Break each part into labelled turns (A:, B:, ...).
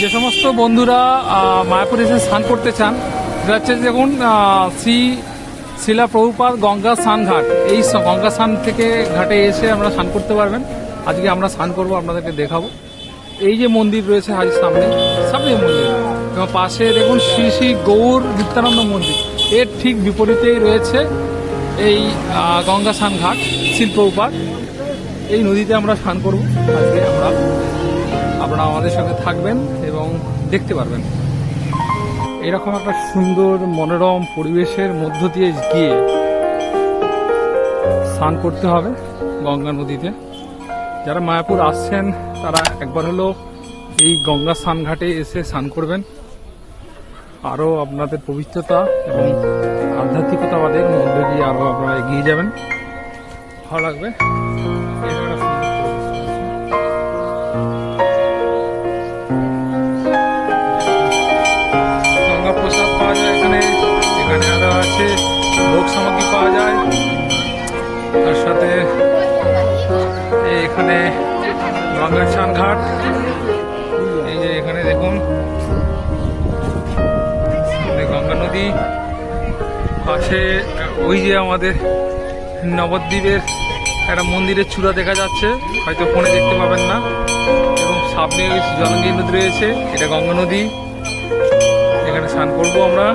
A: যে সমস্ত বন্ধুরা মায়াপুর এসে স্নান করতে চান এটা হচ্ছে দেখুন শ্রী শিলা প্রভুপাদ গঙ্গা স্নান ঘাট এই গঙ্গা স্নান থেকে ঘাটে এসে আমরা স্নান করতে পারবেন। আজকে আমরা স্নান করব, আপনাদেরকে দেখাবো। এই যে মন্দির রয়েছে হাজির সামনে সামনে মন্দির। এবং পাশে দেখুন শ্রী শ্রী গৌর নিত্যানন্দ মন্দির। এর ঠিক বিপরীতেই রয়েছে এই গঙ্গা স্নান ঘাট শিল্পপাত এই নদীতে আমরা স্নান করব। আজকে আমরা আপনারা আমাদের সাথে থাকবেন এবং দেখতে পারবেন। এরকম একটা সুন্দর মনোরম পরিবেশের মধ্য দিয়ে গিয়ে স্নান করতে হবে গঙ্গা নদীতে। যারা মায়াপুর আসছেন, তারা একবার হলো এই গঙ্গা স্নান ঘাটে এসে স্নান করবেন। আরও আপনাদের পবিত্রতা এবং আধ্যাত্মিকতাবাদের মধ্যে দিয়ে আরও আপনারা এগিয়ে যাবেন। ভালো লাগবে। তার সাথে এখানে গঙ্গা স্নান ঘাট। এই যে এখানে দেখুন গঙ্গা নদী। পাশে, ওই যে আমাদের নবদ্বীপের একটা মন্দিরের চূড়া দেখা যাচ্ছে, হয়তো ফোনে দেখতে পাবেন না। এবং সামনে ওই নদী রয়েছে, এটা গঙ্গা নদী। এখানে স্নান করব আমরা।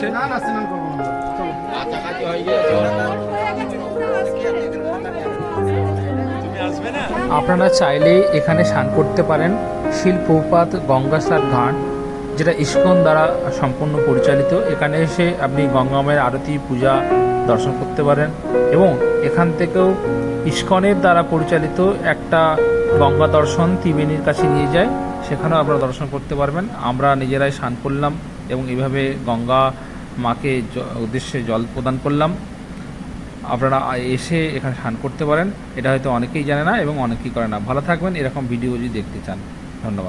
A: স্নান করছে
B: না না স্নান করব
C: আপনারা চাইলে এখানে স্নান করতে পারেন। শিলপ্রপাত গঙ্গাসার ঘাট যেটা ইস্কন দ্বারা সম্পূর্ণ পরিচালিত। এখানে এসে আপনি গঙ্গামায়ের আরতি পূজা দর্শন করতে পারেন এবং এখান থেকেও ইস্কনের দ্বারা পরিচালিত একটা গঙ্গা দর্শন ত্রিবেণীর কাছে নিয়ে যায়। সেখানেও আপনারা দর্শন করতে পারবেন। আমরা নিজেরাই স্নান করলাম এবং এভাবে গঙ্গা মাকে উদ্দেশ্যে জল প্রদান করলাম। আপনারা এসে এখানে স্নান করতে পারেন। এটা হয়তো অনেকেই জানে না এবং অনেকেই করে না। ভালো থাকবেন। এরকম ভিডিও যদি দেখতে চান। ধন্যবাদ।